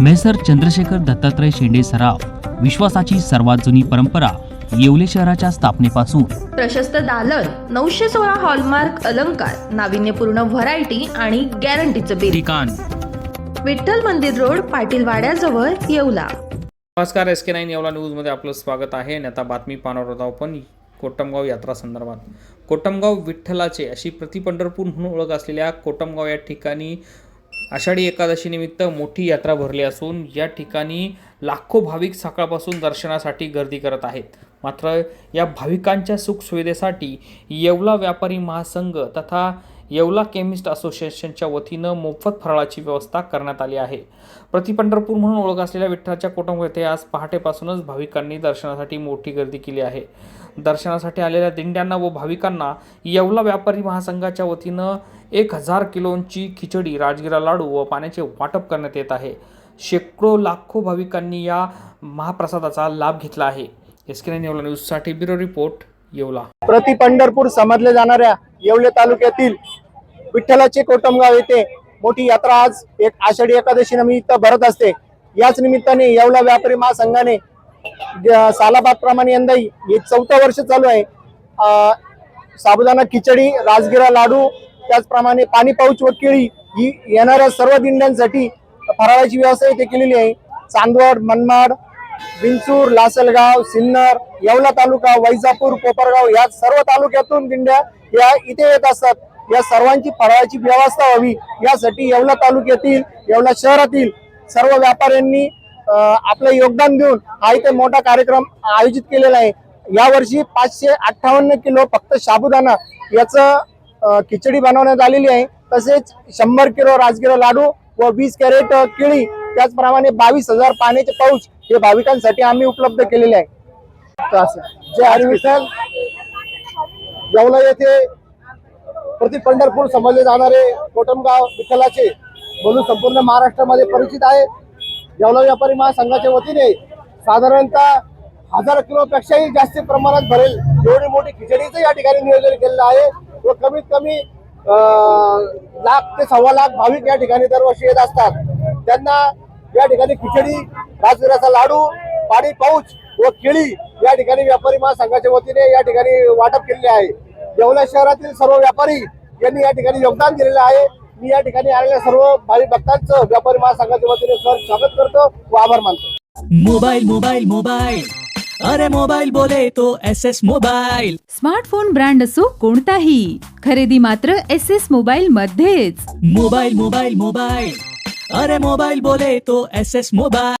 Measure Chandrashekhar Dattatray शेंडे सराव विश्वासाची सर्वात जुनी परंपरा येवले शहराच्या स्थापनेपासून. प्रशस्त दालन नऊशे सोळा हॉलमार्क अलंकार नाविन्यपूर्ण व्हरायटी आणि गॅरंटीचं बिल ठिकाण. विठ्ठल मंदिर रोड पाटील वाड्याजवळ येवला. नमस्कार एस के नाईन येवला न्यूजमध्ये आपलं स्वागत आहे. आणि आता बातमी पाहणार होत आहोत आपण कोटमगाव यात्रा संदर्भात. कोटमगाव विठ्ठलाचे अशी प्रति पंढरपूर म्हणून ओळख असलेल्या कोटमगाव या ठिकाणी आषाढी एकादशीनिमित्त मोठी यात्रा भरली असून या ठिकाणी लाखो भाविक सकाळपासून दर्शनासाठी गर्दी करत आहेत. मात्र या भाविकांच्या सुखसुविधेसाठी येवला व्यापारी महासंघ तथा येवला केमिस्ट असोसिएशनच्या वतीनं मोफत फराळाची व्यवस्था करण्यात आली आहे. प्रति पंढरपूर म्हणून ओळख असलेल्या विठ्ठलाच्या कोटम येथे आज पहाटेपासूनच भाविकांनी दर्शनासाठी मोठी गर्दी केली आहे. दर्शनासाठी आलेल्या दिंड्यांना व भाविकांना येवला व्यापारी महासंघाच्या वतीनं एक हजार किलोंची खिचडी राजगिरा लाडू व पाण्याचे वाटप करण्यात येत आहे. शेकडो लाखो भाविकांनी या महाप्रसादाचा लाभ घेतला आहे. एसकेन येवला न्यूजसाठी ब्युरो रिपोर्ट येवला. प्रति पंढरपूर समजल्या जाणाऱ्या येवले तालुक्यातील विठ्ठलाचे कोटमगाव येथे मोठी यात्रा आज एक आषाढी एकादशी निमित्त भरत असते. याच निमित्ताने येवला व्यापारी महासंघाने सालाबाद प्रमाणे यंदाही हे चौथं वर्ष चालू आहे. साबुदाणा खिचडी राजगिरा लाडू त्याचप्रमाणे पाणी पाऊच व केळी ही येणाऱ्या सर्व दिंड्यांसाठी फराळाची व्यवस्था इथे केलेली आहे. चांदवड मनमाड विंचूर लासलगाव सिन्नर येवला तालुका वैजापूर कोपरगाव या सर्व तालुक्यातून दिंड्या या इथे येत असतात. या सर्वांची फराळाची व्यवस्था व्हावी. यासाठी येवला तालुक्यातील येवला शहरातील सर्व व्यापाऱ्यांनी आपलं योगदान देऊन हा इथे मोठा कार्यक्रम आयोजित केलेला आहे. यावर्षी पाचशे अठ्ठावन्न किलो फक्त साबुदाणा याचं खिचडी बनवण्यात आलेली आहे. तसेच शंभर किलो राजगिरा लाडू व वीस कॅरेट केळी त्याचप्रमाणे बावीस हजार पाण्याचे पाऊच हे भाविकांसाठी आम्ही उपलब्ध केलेले आहे. जय हरिविठ्ठल येवला येथे प्रति पंढरपूर समजले जाणारे कोटमगाव विठ्ठलाचे म्हणून संपूर्ण महाराष्ट्रामध्ये परिचित आहे. येवला व्यापारी महासंघाच्या वतीने साधारणतः हजार किलोपेक्षाही जास्त प्रमाणात भरेल एवढी मोठी खिचडीचं या ठिकाणी नियोजन केलेलं आहे. व कमीत कमी लाख ते सव्वा लाख भाविक या ठिकाणी दरवर्षी येत असतात. त्यांना या ठिकाणी खिचडी राजगिराचा लाडू पाणी पाऊच व केळी या ठिकाणी व्यापारी महासंघाच्या वतीने या ठिकाणी वाटप केलेले आहे. येवला शहरातील सर्व व्यापारी यांनी या ठिकाणी योगदान दिलेलं आहे. मी या ठिकाणी आलेल्या सर्व भाविक भक्तांचं व्यापारी महासंघाच्या वतीने सर स्वागत करतो व आभार मानतो. मोबाइल मोबाइल मोबाइल अरे मोबाइल बोले तो S S mobile smartphone brand असो कोणताही खरेदी मात्र एस एस मोबाईल मध्येच. मोबाइल मोबाइल मोबाइल अरे मोबाइल बोले तो एस एस मोबाइल